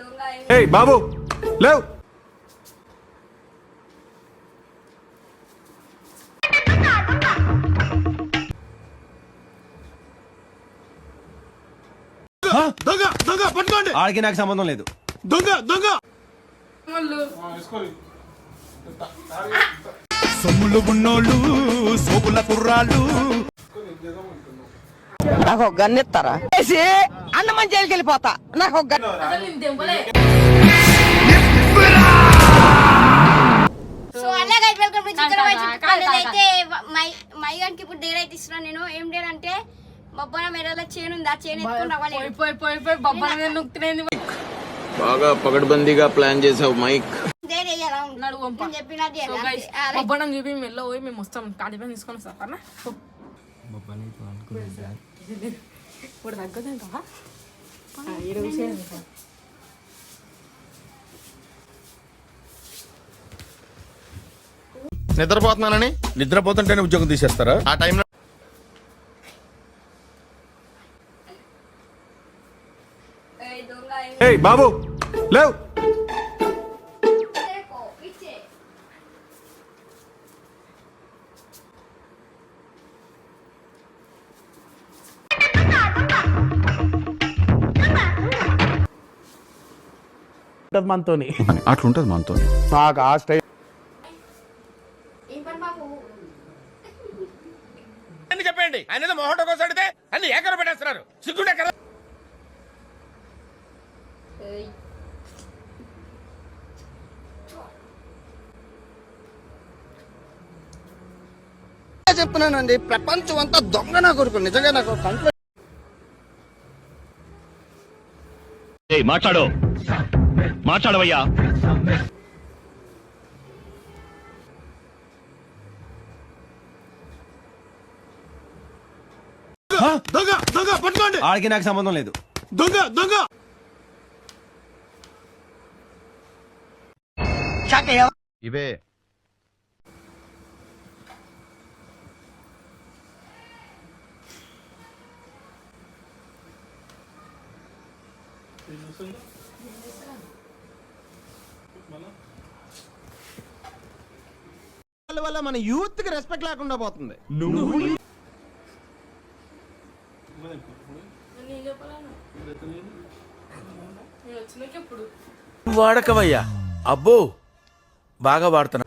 దొంగ ఏయ్ బాబు లేవ్. దొంగ దొంగ పట్టుకోండి. ఆడికి నాకు సంబంధం లేదు. దొంగ దొంగ. సొమ్ములు ఉన్నోళ్ళు సోపుల కుర్రాళ్ళు. నాకు ఒక గన్ ఇస్తారా? అన్నమని జైలుకి వెళ్ళిపోతా నాకు ఒక గన్ సో వెల్కమ్ టు. అయితే మై మైగానికి ఇప్పుడు డేర్ అయితే ఇస్తున్నాను నేను. ఏం డేర్ అంటే బొబ్బన మెడలో చేను ఉంది? ఆ చేను ఎత్తుకుని పోయి రావాలి. పోయి పోయి పోయి బొబ్బన నొక్కుతున్నాయి బాగా ప్లాన్ చేసావు మైక్. అదే. బొబ్బనం చూపి మెల్ల పోయి మేము వస్తాం. కాలిపోయి తీసుకొని వస్తాం ఇప్పుడు తగ్గదంట ఏడు విషయం నిద్రపోతున్నానని నిద్రపోతుంటేనే ఉద్యోగం తీసేస్తారా? ఆ టైంలో ఏయ్ దొంగ ఏం ఏయ్ బాబు లేవ్. మనతోని. అట్లుంటది మనతో నాకు ఆ స్టైల్ చెప్పండి ఆయన ఏదో మొహట కోసం అడితే అన్ని ఏకర పెట్టేస్తున్నారు. సిగ్గుండే కదా. చెప్తున్నానండి? ప్రపంచం అంతా దొంగ నా కొడుకు. నిజంగా నాకు కంట్లో మాట్లాడు. మాట్లాడవయ్యా. దొంగ దొంగ పట్టుకోండి. ఆడికి నాకు సంబంధం లేదు. దొంగ దొంగ. ఇవే. వల్ల మన యూత్కి రెస్పెక్ట్ లేకుండా పోతుంది. ఇప్పుడు వాడకవయ్యా అబ్బో బాగా వాడుతున్నా.